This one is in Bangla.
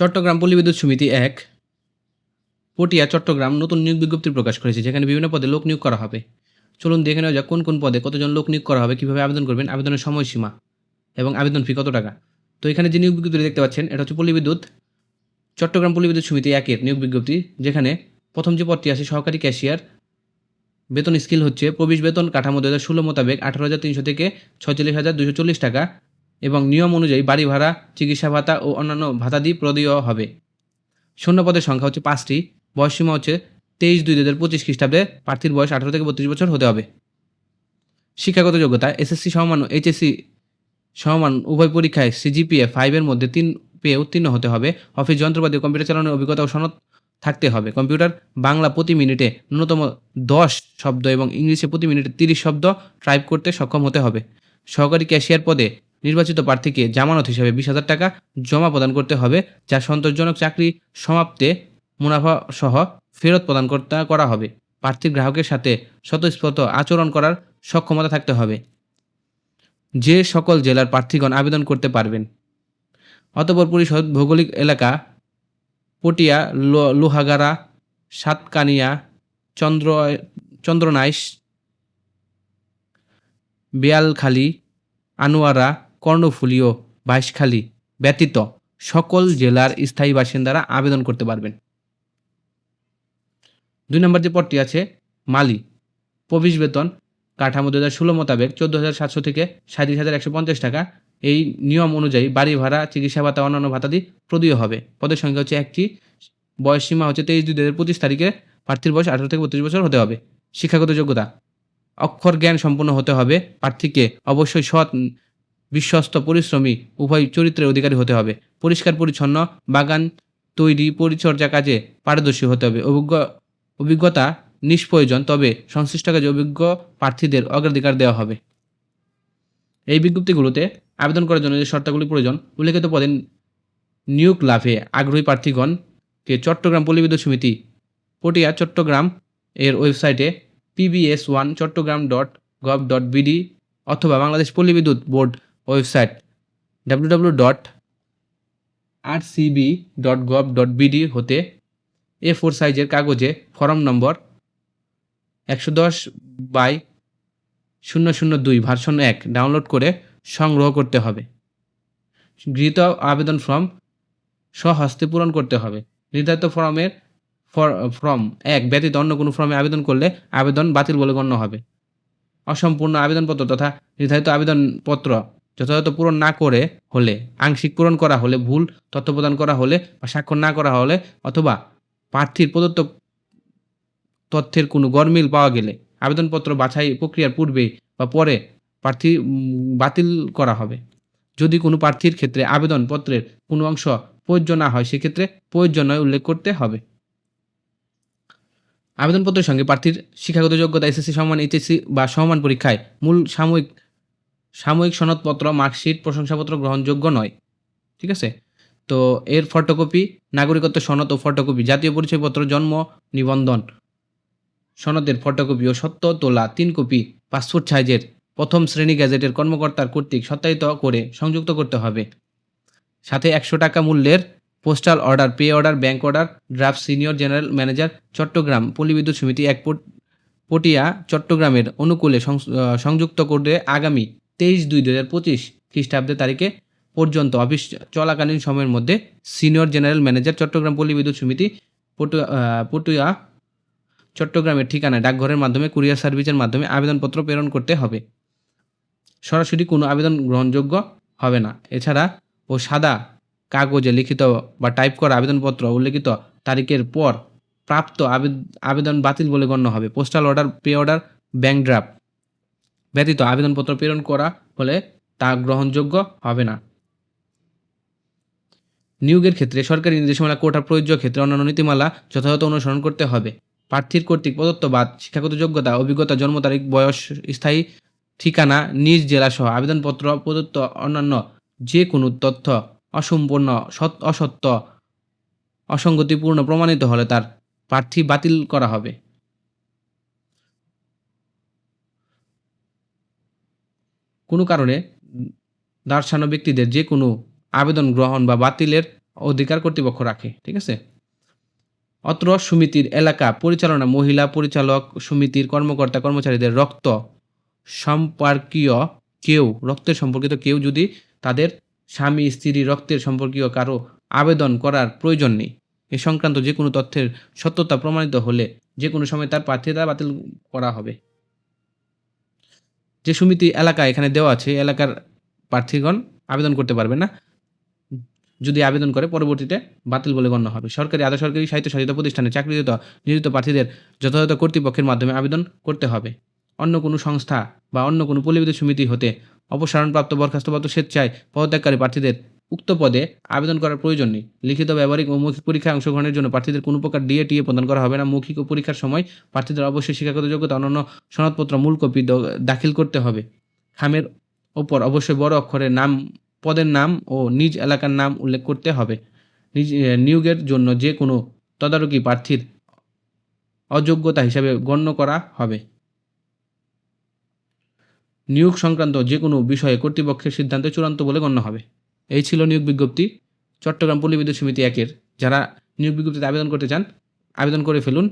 চট্টগ্রাম পল্লী বিদ্যুৎ সমিতি এক, পটিয়া, চট্টগ্রাম নতুন নিয়োগ বিজ্ঞপ্তি প্রকাশ করেছে, যেখানে বিভিন্ন পদে লোক নিয়োগ করা হবে। চলুন দেখে নেওয়া যাক কোন কোন পদে কতজন লোক নিয়োগ করা হবে, কীভাবে আবেদন করবেন, আবেদনের সময়সীমা এবং আবেদন ফি কত টাকা। তো এখানে যে নিয়োগ বিজ্ঞপ্তি দেখতে পাচ্ছেন, এটা হচ্ছে পল্লী বিদ্যুৎ, চট্টগ্রাম পল্লী বিদ্যুৎ সমিতি একের নিয়োগ বিজ্ঞপ্তি, যেখানে প্রথম যে পদটি আছে, সহকারী ক্যাশিয়ার, বেতন স্কিল হচ্ছে প্রবেশ বেতন কাঠামো দু হাজার ষোলো মোতাবেক আঠারো হাজার তিনশো থেকে ছয়চল্লিশ হাজার দুশো চল্লিশ টাকা এবং নিয়ম অনুযায়ী বাড়ি ভাড়া, চিকিৎসা ভাতা ও অন্যান্য ভাতাদি প্রদীয় হবে। শূন্য পদের সংখ্যা হচ্ছে পাঁচটি। বয়সসীমা হচ্ছে তেইশ দুই হাজার পঁচিশ খ্রিস্টাব্দে। প্রার্থীর বয়স আঠারো থেকে বত্রিশ বছর হতে হবে। শিক্ষাগত যোগ্যতা, এসএসসি সমমান এইচএসসি সমমান উভয় পরীক্ষায় সিজিপিএ ফাইভের মধ্যে তিন পেয়ে উত্তীর্ণ হতে হবে। অফিস যন্ত্রপাতি, কম্পিউটার চালানোর অভিজ্ঞতা ও সনদ থাকতে হবে। কম্পিউটার বাংলা প্রতি মিনিটে ন্যূনতম দশ শব্দ এবং ইংলিশে প্রতি মিনিটে তিরিশ শব্দ টাইপ করতে সক্ষম হতে হবে। সহকারী ক্যাশিয়ার পদে নির্বাচিত প্রার্থীকে জামানত হিসাবে বিশ হাজার টাকা জমা প্রদান করতে হবে, যা সন্তোষজনক চাকরি সমাপ্তে মুনাফা সহ ফেরত প্রদান করা হবে। প্রার্থীর গ্রাহকের সাথে স্বতঃস্ফূর্ত আচরণ করার সক্ষমতা থাকতে হবে। যে সকল জেলার প্রার্থীগণ আবেদন করতে পারবেন। অতপর পরিষদ ভৌগোলিক এলাকা পটিয়া, লো- লোহাগাড়া, সাতকানিয়া, চন্দ্র, চন্দ্রনাইশ, বেয়ালখালী, আনোয়ারা কর্ণফুলী ও বাইশখালী ব্যতীত সকল জেলার স্থায়ী বাসিন্দারা আবেদন করতে পারবেন। দুই নম্বর যে পদটি আছে, মালি। প্রবেশ বেতন, কাঠামো দু হাজার ষোলো মোতাবেক চোদ্দ হাজার সাতশো থেকে সাঁত্রিশ হাজার একশো পঞ্চাশ টাকা। এই নিয়ম অনুযায়ী বাড়ি ভাড়া, চিকিৎসা ভাতা, অন্যান্য ভাতাদি প্রদীয় হবে। পদের সংখ্যা হচ্ছে একটি, বয়স সীমা হচ্ছে তেইশ দুই দু হাজার পঁচিশ তারিখে প্রার্থীর বয়স আঠারো থেকে বত্রিশ বছর হতে হবে। শিক্ষাগত যোগ্যতা, অক্ষর জ্ঞান সম্পন্ন হতে হবে। প্রার্থীকে অবশ্যই সৎ বিশ্বস্ত পরিশ্রমী, উভয় চরিত্রের অধিকারী হতে হবে। পরিষ্কার পরিচ্ছন্ন, বাগান তৈরি পরিচর্যা কাজে পারদর্শী হতে হবে। অভিজ্ঞ, অভিজ্ঞতা নিষ্প্রয়োজন, তবে সংশ্লিষ্ট কাজে অভিজ্ঞ প্রার্থীদের অগ্রাধিকার দেওয়া হবে। এই বিজ্ঞপ্তিগুলোতে আবেদন করার জন্য যে শর্তাবলী প্রয়োজন, উল্লেখিত পদে নিয়োগ লাভে আগ্রহী প্রার্থীগণকে চট্টগ্রাম পল্লীবিদ্যুৎ সমিতি পটিয়া চট্টগ্রাম এর ওয়েবসাইটে PBS one Chattogram dot gov dot BD অথবা Bangladesh Palli Bidyut board website W dot R C B dot gov dot BD হতে এ ফোর সাইজের কাগজে ফর্ম নম্বর একশো দশ বাই শূন্য শূন্য দুই ভার্সন এক ডাউনলোড করে সংগ্রহ করতে হবে। গৃহীত আবেদন ফর্ম স্বহস্তে পূরণ করতে হবে। নির্ধারিত ফর্মের ফর্ম এক ব্যতীত অন্য কোনো ফর্মে আবেদন করলে আবেদন বাতিল বলে গণ্য হবে। অসম্পূর্ণ আবেদনপত্র তথা নির্ধারিত আবেদনপত্র যথাযথ পূরণ না করে হলে, আংশিক পূরণ করা হলে, ভুল তথ্য প্রদান করা হলে বা স্বাক্ষর না করা হলে অথবা প্রার্থীর প্রদত্ত তথ্যের কোনো গরমিল পাওয়া গেলে আবেদনপত্র বাছাই প্রক্রিয়ার পূর্বে বা পরে প্রার্থী বাতিল করা হবে। যদি কোনো প্রার্থীর ক্ষেত্রে আবেদনপত্রের কোনো অংশ প্রযোজ্য না হয়, সেক্ষেত্রে প্রয়োজ্য নয় উল্লেখ করতে হবে। আবেদনপত্রের সঙ্গে প্রার্থীর শিক্ষাগত যোগ্যতা, এসএসসি সমান এইচএসসি বা সমান পরীক্ষায় মূল সাময়িক সাময়িক সনদপত্র, মার্কশিট, প্রশংসাপত্র গ্রহণযোগ্য নয়। ঠিক আছে? তো এর ফটোকপি নাগরিকত্ব সনদ ও ফটোকপি জাতীয় পরিচয়পত্র, জন্ম, নিবন্ধন, সনদের ফটোকপি ও সত্য তোলা, তিন কপি পাসপোর্ট সাইজের প্রথম শ্রেণি গ্যাজেটের কর্মকর্তার কর্তৃক সত্যায়িত করে সংযুক্ত করতে হবে। সাথে একশো টাকা মূল্যের postal order pay order bank order draft senior general manager Chattogram Palli Bidyut Samity এক পটিয়া, চট্টগ্রামের অনুকূলে সংযুক্ত করে আগামী তেইশ দুই দু হাজার পঁচিশ খ্রিস্টাব্দের তারিখে পর্যন্ত অফিস চলাকালীন সময়ের মধ্যে senior general manager Chattogram Palli Bidyut সমিতি পটুয়া পটুয়া চট্টগ্রামের ঠিকানায় ডাকঘরের মাধ্যমে কুরিয়ার সার্ভিসের মাধ্যমে আবেদনপত্র প্রেরণ করতে হবে। সরাসরি কোনো আবেদন গ্রহণযোগ্য হবে না। এছাড়া ও সাদা কাগজে লিখিত বা টাইপ করা আবেদনপত্র উল্লেখিত তারিখের পর প্রাপ্ত আবেদ- আবেদন বাতিল বলে গণ্য হবে। Postal order, pay order, bank draft. ব্যতীত আবেদনপত্র প্রেরণ করা হলে তা গ্রহণযোগ্য হবে না। নিয়োগের ক্ষেত্রে সরকারি নির্দেশমালা কোটার প্রযোজ্য ক্ষেত্রে অন্যান্য নীতিমালা যথাযথ অনুসরণ করতে হবে। প্রার্থীর কর্তৃক প্রদত্ত বাদ, শিক্ষাগত যোগ্যতা, অভিজ্ঞতা, জন্ম তারিখ, বয়স, স্থায়ী ঠিকানা, নিজ জেলা সহ আবেদনপত্র প্রদত্ত অন্যান্য যে কোনো তথ্য অসম্পূর্ণ অসত্য, অসঙ্গতিপূর্ণ প্রমাণিত হলে তার প্রার্থী বাতিল করা হবে। কোনো কারণে দার্শানো ব্যক্তিদের যে কোনো আবেদন গ্রহণ বা বাতিলের অধিকার কর্তৃপক্ষ রাখে, ঠিক আছে? অত্র সমিতির এলাকা পরিচালনা মহিলা পরিচালক সমিতির কর্মকর্তা কর্মচারীদের রক্ত সম্পর্কীয় কেউ, রক্তের সম্পর্কিত কেউ যদি তাদের স্বামী, স্ত্রী রক্তের সম্পর্কীয় কারও আবেদন করার প্রয়োজন নেই, এ সংক্রান্ত যে কোনো তথ্যের সত্যতা প্রমাণিত হলে যে কোনো সময় তার প্রার্থিতা বাতিল করা হবে। যে সমিতি এলাকা এখানে দেওয়া আছে এলাকার প্রার্থীগণ আবেদন করতে পারবে না। যদি আবেদন করে, পরবর্তীতে বাতিল বলে গণ্য হবে। সরকারি, আধা সরকারি স্বায়ত্তশাসিত প্রতিষ্ঠানে চাকরিরত নিয়োজিত প্রার্থীদের যথাযথ কর্তৃপক্ষের মাধ্যমে আবেদন করতে হবে। অন্য কোনো সংস্থা বা অন্য কোনো পল্লীবিদ্যুৎ সমিতি হতে অপসারণপ্রাপ্ত বরখাস্তপ্রাপ্ত স্বেচ্ছায় পদত্যাগকারী প্রার্থীদের উক্ত পদে আবেদন করার প্রয়োজন নেই। লিখিত, ব্যবহারিক ও মৌখিক পরীক্ষায় অংশগ্রহণের জন্য প্রার্থীদের কোনো প্রকার ডিএ টিএ প্রদান করা হবে না। মৌখিক ও পরীক্ষার সময় প্রার্থীদের অবশ্যই শিক্ষাগত যোগ্যতা, অন্যান্য সনদপত্র, মূল কপি দাখিল করতে হবে। খামের ওপর অবশ্যই বড় অক্ষরে নাম, পদের নাম ও নিজ এলাকার নাম উল্লেখ করতে হবে। নিজ নিয়োগের জন্য যে কোনো তদারকি প্রার্থীর অযোগ্যতা হিসাবে গণ্য করা হবে। নিয়োগ সংক্রান্ত যে কোনো বিষয়ে কর্তৃপক্ষের সিদ্ধান্ত চূড়ান্ত বলে গণ্য হবে। এই ছিল নিয়োগ বিজ্ঞপ্তি। চট্টগ্রাম পল্লী বিদ্যুৎ সমিতি একের। যারা নিয়োগ বিজ্ঞপ্তিতে আবেদন করতে চান, আবেদন করে ফেলুন।